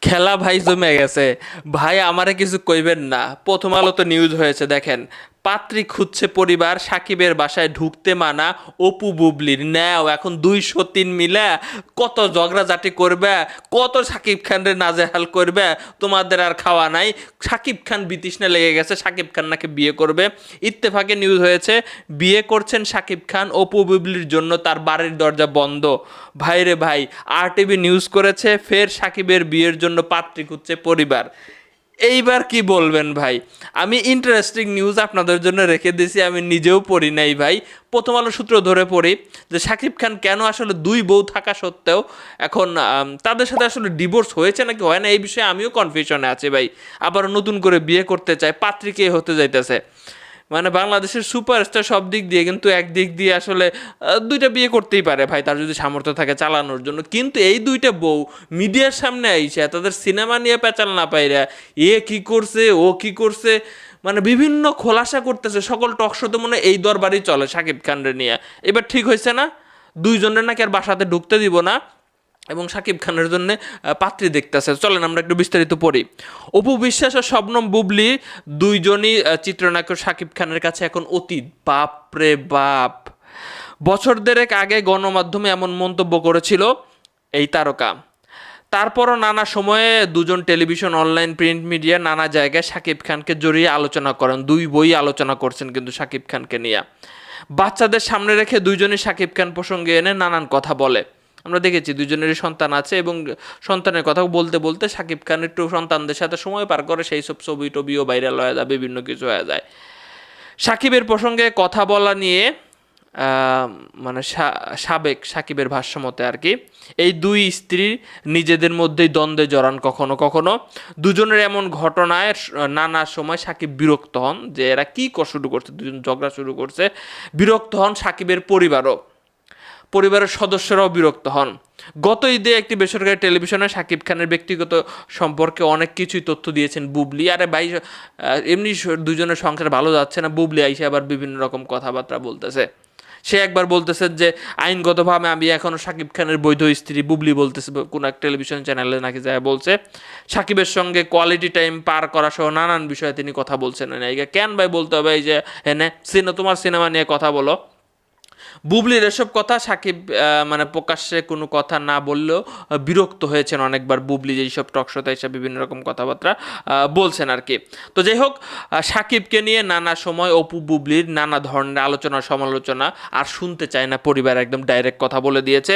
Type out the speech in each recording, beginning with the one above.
খেলা ভাই জমে গেছে। ভাই, আমারে কিছু কইবেন না। প্রথম আলো তো নিউজ হয়েছে, দেখেন। পাত্রী খুঁজছে পরিবার, সাকিবের বাসায় ঢুকতে মানা, অপু বুবলির নেও এখন দুইশো তিন মিলে কত ঝগড়াঝাটি করবে, কত সাকিব খানরে নাজেহাল করবে, তোমাদের আর খাওয়া নাই। সাকিব খান বিতৃষ্ণা লেগে গেছে, সাকিব খান নাকি বিয়ে করবে। ইত্তেফাকে নিউজ হয়েছে, বিয়ে করছেন সাকিব খান, অপু বুবলির জন্য তার বাড়ির দরজা বন্ধ। ভাইরে ভাই, আর টিভি নিউজ করেছে, ফের সাকিবের বিয়ের জন্য পাত্রী খুঁজছে পরিবার। এইবার কি বলবেন ভাই? আমি ইন্টারেস্টিং নিউজ আপনাদের জন্য রেখে দিয়েছি আমি নিজেও পড়ি নাই ভাই। প্রথম আলো সূত্র ধরে পড়ি যে শাকিব খান কেন আসলে দুই বউ থাকা সত্ত্বেও এখন তাদের সাথে আসলে ডিভোর্স হয়েছে নাকি হয় না, এই বিষয়ে আমিও কনফিউশনে আছি ভাই। আবার নতুন করে বিয়ে করতে চাই, পাত্রী কে হতে যাইতেছে? মানে বাংলাদেশের সুপারস্টার সব দিক দিয়ে কিন্তু এক দিক দিয়ে আসলে দুইটা বিয়ে করতেই পারে ভাই, তার যদি সামর্থ্য থাকে চালানোর জন্য। কিন্তু এই দুইটা বউ মিডিয়ার সামনে আইসে, তাদের সিনেমা নিয়ে পেঁচাল না পাইরা, এ কি করছে, ও কি করছে মানে বিভিন্ন খোলাসা করতেছে, সকল টক শোতে মনে এই দরবারই চলে সাকিব খানরে নিয়ে। এবার ঠিক হয়েছে না, দুইজনের নাকি আর বাসাতে ঢুকতে দিব না। এবং সাকিব খানের জন্য পাত্রী দেখতেছে। চলেন আমরা একটু বিস্তারিত পড়ি। অপু বিশ্বাস ও শবনম বুবলি দুইজনই চিত্রনায়ক সাকিব খানের কাছে এখন অতীত। বাপ রে বাপ। বছর দেড়েক আগে গণমাধ্যমে এমন মন্তব্য করেছিল এই তারকা। তারপরও নানা সময়ে দুজন টেলিভিশন অনলাইন প্রিন্ট মিডিয়া নানা জায়গায় সাকিব খানকে জড়িয়ে আলোচনা করেন। দুই বই আলোচনা করছেন কিন্তু সাকিব খানকে নিয়ে। বাচ্চাদের সামনে রেখে দুইজনই সাকিব খান প্রসঙ্গে এনে নানান কথা বলে। আমরা দেখেছি দুজনেরই সন্তান আছে এবং সন্তানের কথা বলতে বলতে সাকিব খান একটু সন্তানদের সাথে সময় পার করে সেই সব ছবি টবিও ভাইরাল হয়ে যায়, বিভিন্ন কিছু হয়ে যায়। সাকিবের প্রসঙ্গে কথা বলা নিয়ে মানে সাবেক সাকিবের ভাষ্যমতে আর কি, এই দুই স্ত্রী নিজেদের মধ্যেই দ্বন্দ্বে জড়ান কখনো কখনো। দুজনের এমন ঘটনায় নানা সময় সাকিব বিরক্ত হন যে এরা ক- শুরু করছে, দুজন ঝগড়া শুরু করছে। বিরক্ত হন সাকিবের পরিবারও। পরিবারের সদস্যরাও বিরক্ত হন। গত ঈদে একটি বেসরকারি টেলিভিশনে সাকিব খানের ব্যক্তিগত সম্পর্কে অনেক কিছুই তথ্য দিয়েছেন বুবলি। আরে ভাই এমনি দুজনের সংসার ভালো যাচ্ছে না, বুবলি আইসে আবার বিভিন্ন রকম কথাবার্তা বলতেছে। সে একবার বলতেছে যে, আইনগতভাবে আমি এখনও সাকিব খানের বৈধ স্ত্রী, বুবলি বলতেছে, কোন এক টেলিভিশন চ্যানেলে নাকি যায় বলছে। সাকিবের সঙ্গে কোয়ালিটি টাইম পার করা সহ নানান বিষয়ে তিনি কথা বলছেন। না এই কেন ভাই বলতে হবে, এই যে হ্যাঁ সিনে, তোমার সিনেমা নিয়ে কথা বলো। বুবলির এসব কথা সাকিব মানে প্রকাশ্যে কোনো কথা না বললেও বিরক্ত হয়েছেন অনেকবার বুবলি যে এইসব টকশোতে এসে বিভিন্ন রকম কথাবার্তা বলছেন আর কি। তো যাই হোক সাকিবকে নিয়ে নানা সময় অপু বুবলির নানা ধরনের আলোচনা সমালোচনা আর শুনতে চায় না পরিবার, একদম ডাইরেক্ট কথা বলে দিয়েছে।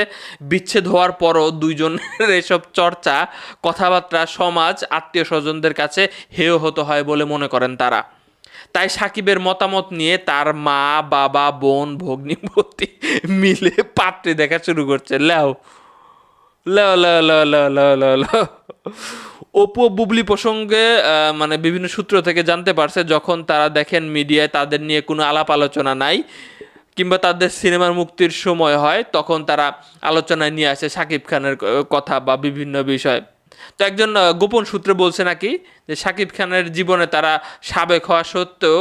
বিচ্ছেদ হওয়ার পরও দুইজনের এসব চর্চা, কথাবার্তা, সমাজ, আত্মীয় স্বজনদের কাছে হেয় হতে হয় বলে মনে করেন তারা। তাই সাকিবের মতামত নিয়ে তার মা, বাবা, বোন ভগ্নিপতি মিলে পাত্রে দেখা শুরু করছে। লেও। লেও লেও লেও লেও লেও লেও লেও। অপু ও বুবলি প্রসঙ্গে মানে বিভিন্ন সূত্র থেকে জানতে পারছে, যখন তারা দেখেন মিডিয়ায় তাদের নিয়ে কোনো আলাপ আলোচনা নাই, কিংবা তাদের সিনেমার মুক্তির সময় হয়, তখন তারা আলোচনায় নিয়ে আসে সাকিব খানের কথা বা বিভিন্ন বিষয়। তো একজন গোপন সূত্রে বলছে নাকি যে সাকিব খানের জীবনে তারা সাবেক হওয়া সত্ত্বেও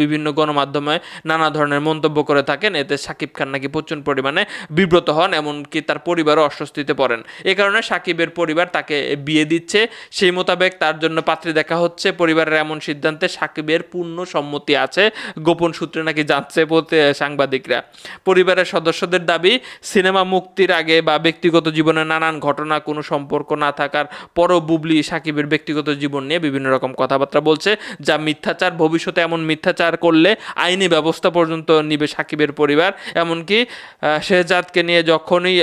বিভিন্ন গণমাধ্যমে নানা ধরনের মন্তব্য করে থাকেন। এতে সাকিব খান নাকি প্রচুর পরিমাণে বিব্রত হন, এমনকি তার পরিবারও অস্বস্তিতে পড়েন। এ কারণে সাকিবের পরিবার তাকে বিয়ে দিচ্ছে। সেই মোতাবেক তার জন্য পাত্রী দেখা হচ্ছে। পরিবারের এমন সিদ্ধান্তে সাকিবের পূর্ণ সম্মতি আছে। গোপন সূত্রে নাকি যাচ্ছে সাংবাদিকরা। পরিবারের সদস্যদের দাবি, সিনেমা মুক্তির আগে বা ব্যক্তিগত জীবনে নানান ঘটনা কোনো সম্পর্ক না থাকার পরও বুবলি সাকিবের ব্যক্তিগত জীবন নিয়ে বিভিন্ন রকম কথাবার্তা বলছে, যা মিথ্যাচার, ভবিষ্যতে এমন মিথ্যাচার করলে আইনি ব্যবস্থা পর্যন্ত নিবে সাকিবের পরিবার। এমনকি শেহজাদকে নিয়ে যখনই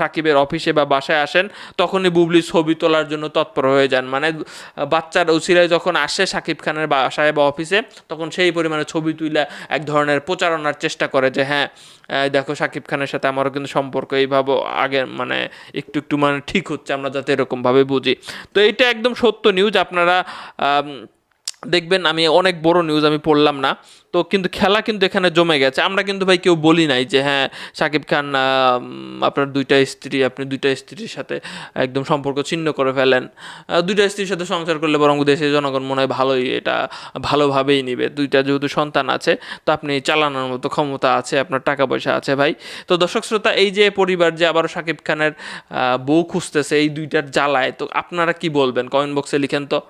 সাকিবের অফিসে বা বাসায় আসেন, তখনই বুবলি ছবি তোলার জন্য তৎপর হয়ে যান। মানে বাচ্চার উচিরায় যখন আসে সাকিব খানের বাসায় বা অফিসে, তখন সেই পরিমাণে ছবি তুলে এক ধরনের প্রচারণার চেষ্টা করে যে হ্যাঁ দেখো সাকিব খানের সাথে আমারও কিন্তু সম্পর্ক এইভাবে আগে মানে একটু একটু মানে ঠিক হচ্ছে, আমরা যাতে এরকমভাবে বুঝি। তো এটা একদম সত্য নিউজ আপনারা দেখবেন আমি অনেক বড় নিউজ আমি পড়লাম না। তো কিন্তু খেলা কিন্তু এখানে জমে গেছে। আমরা কিন্তু ভাই কেউ বলি নাই যে হ্যাঁ শাকিব খান আপনার দুইটা স্ত্রী, আপনি দুইটা স্ত্রীর সাথে একদম সম্পর্ক ছিন্ন করে ফেলেন। দুইটা স্ত্রীর সাথে সংসার করলে বরং দেশের জনগণ মনে হয় ভালোই, এটা ভালোভাবেই নিবে। দুইটা যেহেতু সন্তান আছে, তো আপনি চালানোর মতো ক্ষমতা আছে, আপনার টাকা পয়সা আছে ভাই। তো দর্শক শ্রোতা, এই যে পরিবার যে আবারও শাকিব খানের বউ খুঁজতেছে এই দুইটার জ্বালায়, তো আপনারা কি বলবেন? কমেন্ট বক্সে লিখেন তো।